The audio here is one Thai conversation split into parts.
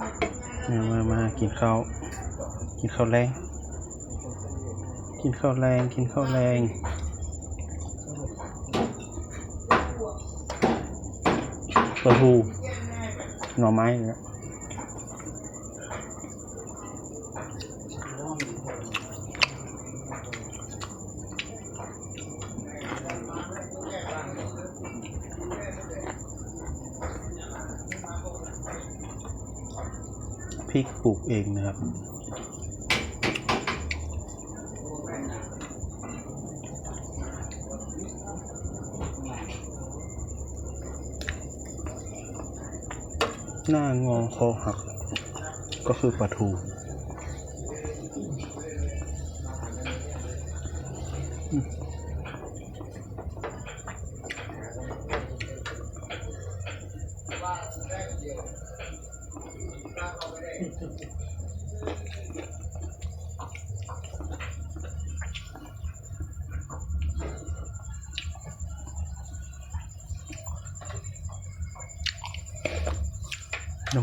มามามากินข้าว กินข้าวแรง กินข้าวแรง กินข้าวแรงปลาทูหน่อไม้เนี่ย พริกปลูกเองนะครับ หน้างอคอหัก ก็คือปลาทู น้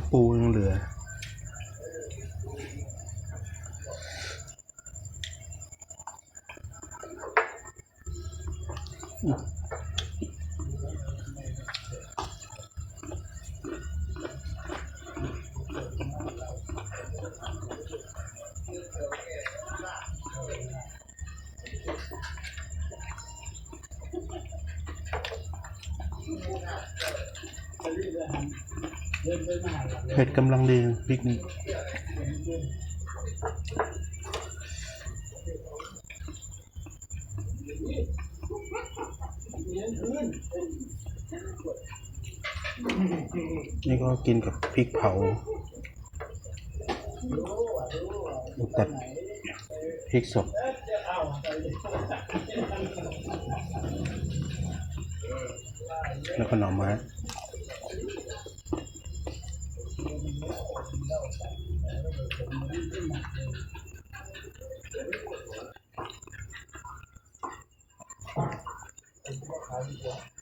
ำปูยังเหลือ เผ็ดกำลังดีพริกนี้นี่ก็กินกับพริกเผาตัดพริกสด แล้วก็หน่อไม้ขายดีกว่า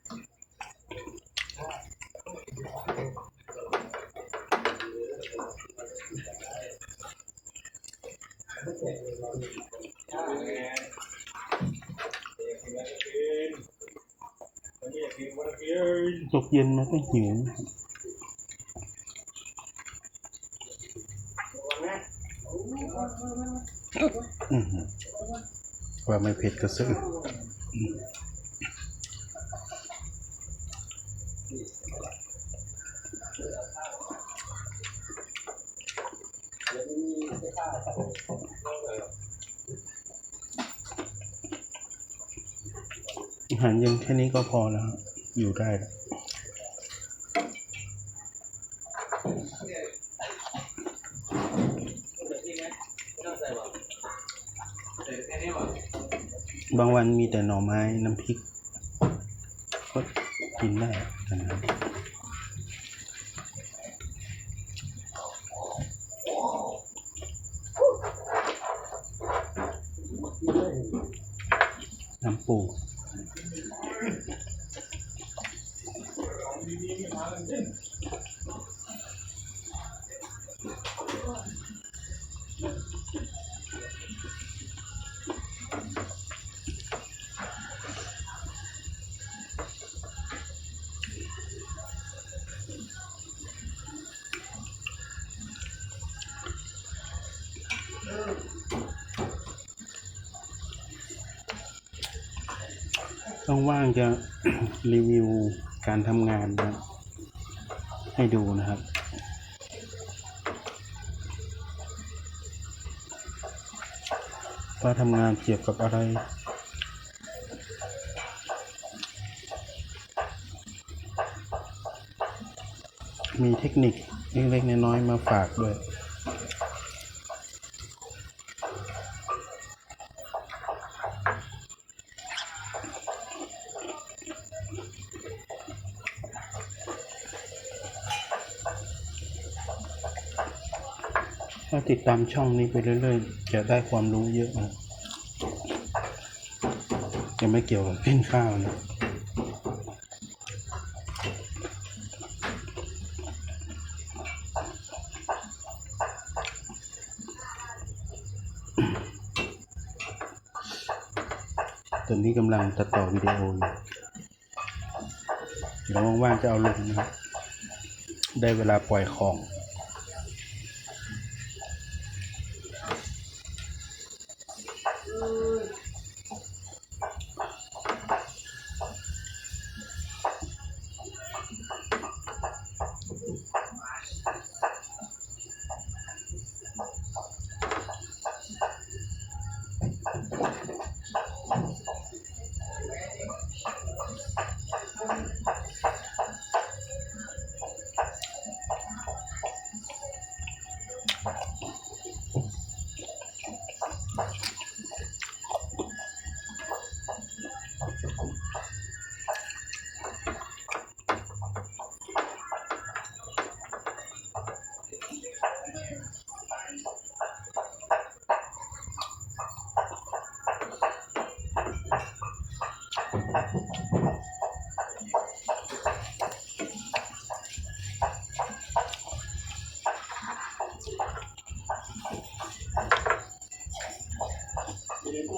นก็หิวนะครับอื้อหือว่าไม่เผ็ดก็ซื้ออืมอาหารเย็นแค่นี้ก็พอแล้ว อยู่ได้บางวันมีแต่หน่อไม้น้ำพริก ก็กินได้นะครับน้ำปู ว่างๆจะรีวิว การทำงานนะให้ดูนะครับ ว่าทำงานเกี่ยวกับอะไรมีเทคนิคเล็กๆน้อยๆมาฝากด้วย ถ้าติดตามช่องนี้ไปเรื่อยๆ จะได้ความรู้เยอะนะยังไม่เกี่ยวกับเล่นข้าวนะตอนนี้กำลังตัดต่อวิดีโออยู่เดี๋ยวว่างๆจะเอาลงนะครับ ได้เวลาปล่อยของ estamos.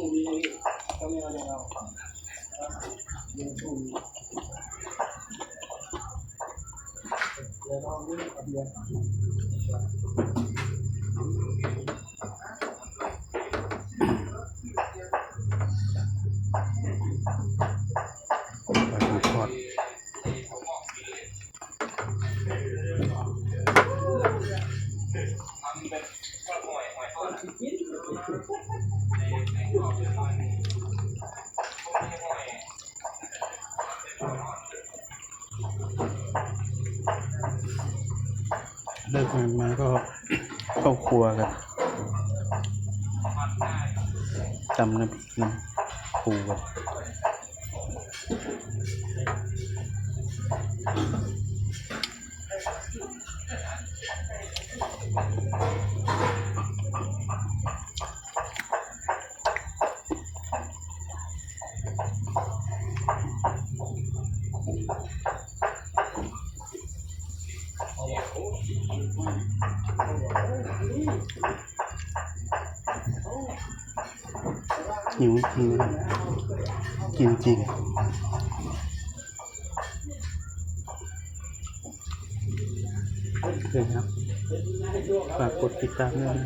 uli kami na lang ako. Yan uli. Yan uli. ลิกงานมาก็เข้าครัวกันจำน้ำพริกน้ำปูกัน หิวจริงกินจริงโอเคครับฝากกดติดตามด้วยนะ